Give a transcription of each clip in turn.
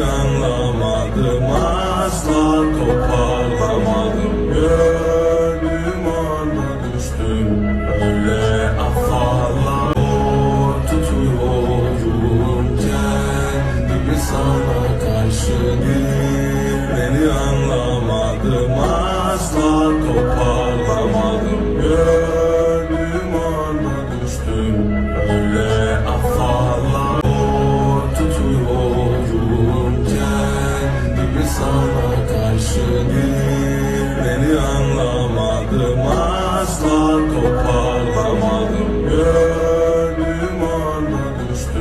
anlamadım asla toparlamadım. Gönlüm ona düştüm öyle afalla Tutuyorum kendimi sana karşı bir Beni anlamadım asla toparlamadım. Gönlüm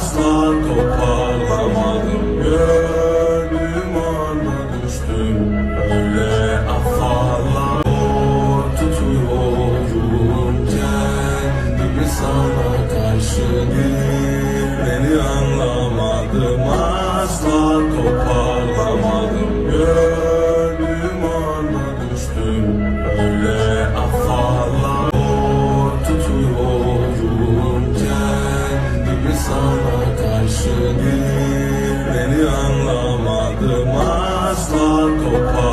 asla toparlamadım Gönlüm ana düştüm. Öyle afalar Tutuyorum kendimi sana karşı. Beni anlamadım. Asla toparlamadım düşünür Beni anlamadım. Asla kopar.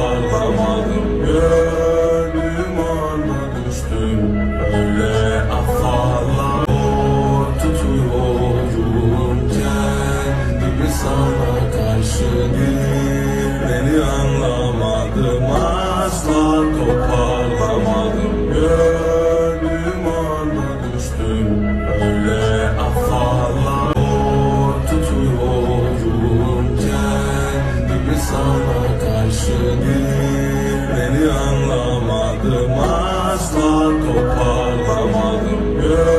gönül beni anlamadım asla toparlamadım gönül.